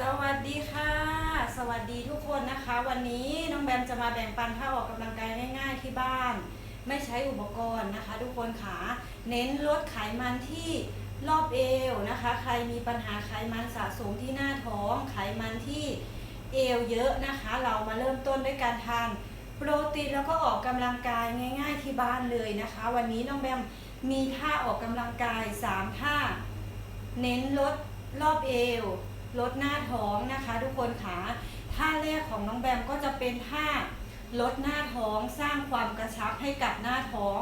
สวัสดีค่ะ สวัสดีทุกคนนะคะ วันนี้น้องแบมจะมาแบ่งปันท่าออกกำลังกายง่ายๆที่บ้าน ไม่ใช้อุปกรณ์นะคะ ทุกคนขาเน้นลดไขมันที่รอบเอวนะคะ ใครมีปัญหาไขมันสะสมที่หน้าท้อง ไขมันที่เอวเยอะนะคะ เรามาเริ่มต้นด้วยการทานโปรตีนแล้วก็ออกกำลังกายง่าย ๆ ที่บ้านเลยนะคะ วันนี้น้องแบมมีท่าออกกำลังกาย 3 ท่า เน้นลดรอบเอว ลดหน้าท้องนะคะ ทุกคนขาท่าแรกของน้องแบมก็จะเป็นท่าลดหน้าท้องสร้างความกระชับให้กับหน้าท้อง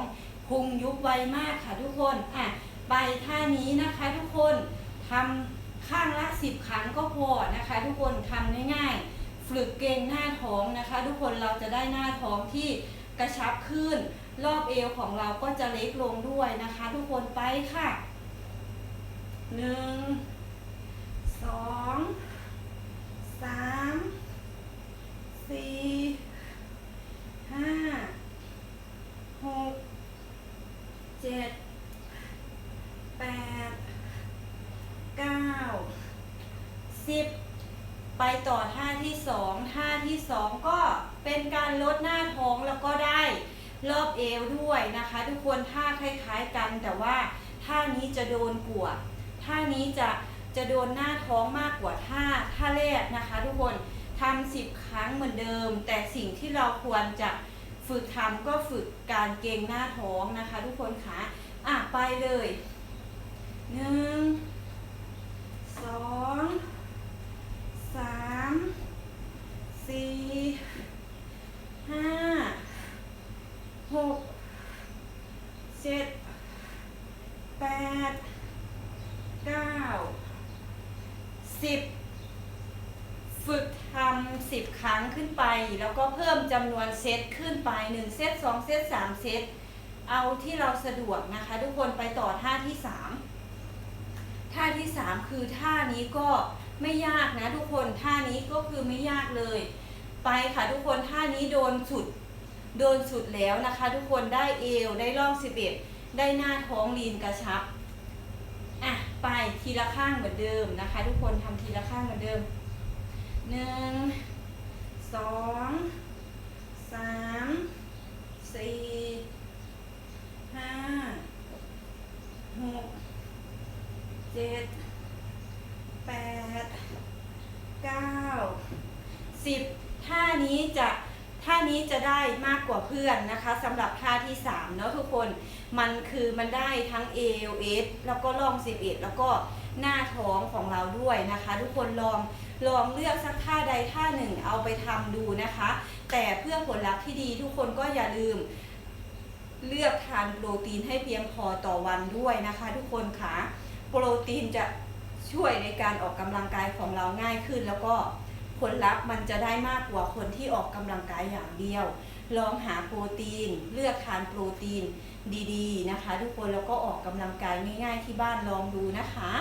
พุงยุบไวมากค่ะทุกคนอะไปท่านี้นะคะทุกคนทำข้างละ10ครั้งก็พอนะคะ ทุกคนทำง่ายๆฝึกเกรงหน้าท้องนะคะ ทุกคนเราจะได้หน้าท้องที่กระชับขึ้น รอบเอวของเราก็จะเล็กลงด้วยนะคะ ทุกคนไปค่ะหนึ่ง องสามสี่ห้าหกเจ็ดแปดเก้าสิบไปต่อท่าที่สองท่าที่สองก็เป็นการลดหน้าท้องแล้วก็ได้รอบเอวด้วยนะคะ ทุกคนท่าคล้ายๆกันแต่ว่าท่านี้จะโดนกวดท่านี้จะ จะโดนหน้าท้องมากกว่าท่าท่าแรกนะคะ ทุกคนทำสิบครั้งเหมือนเดิม แต่สิ่งที่เราควรจะฝึกทำก็ฝึกการเกรงหน้าท้องนะคะ ทุกคนคะอะไปเลยหนึ่งสองสามสี่ห้าหกเจ็ดแปดเก้า สิบฝึกทำสิบครั้งขึ้นไป แล้วก็เพิ่มจำนวนเซตขึ้นไปหนึ่งเซตสองเซตสามเซตเอาที่เราสะดวกนะคะ ทุกคนไปต่อท่าที่สามท่าที่สามคือท่านี้ก็ไม่ยากนะทุกคนท่านี้ก็คือไม่ยากเลย ไปค่ะทุกคนท่านี้โดนสุด โดนสุดแล้วนะคะ ทุกคนได้เอวได้ร่องสิบเอ็ดได้หน้าท้องลีนกระชับ ไปทีละข้างเหมือนเดิมนะคะ ทุกคนทำทีละข้างเหมือนเดิมหนึ่งสองสามสี่ห้าหกเจ็ดแปดเก้าสิบท่านี้จะ ท่านี้จะได้มากกว่าเพื่อนนะคะสำหรับท่าที่สามเนาะทุกคนมันคือมันได้ทั้ง A L S แล้วก็ล่อง 11 แล้วก็หน้าท้องของเราด้วยนะคะ ทุกคนลองลองเลือกสักท่าใดท่าหนึ่งเอาไปทำดูนะคะ แต่เพื่อผลลัพธ์ที่ดีทุกคนก็อย่าลืม เลือกทานโปรตีนให้เพียงพอต่อวันด้วยนะคะ ทุกคนคะโปรตีนจะช่วยในการออกกำลังกายของเราง่ายขึ้นแล้วก็ ผลลัพธ์มันจะได้มากกว่าคนที่ออกกำลังกายอย่างเดียว ลองหาโปรตีน เลือกทานโปรตีนดีๆ นะคะ ทุกคนแล้วก็ออกกำลังกายง่าย ๆ ที่บ้านลองดูนะคะ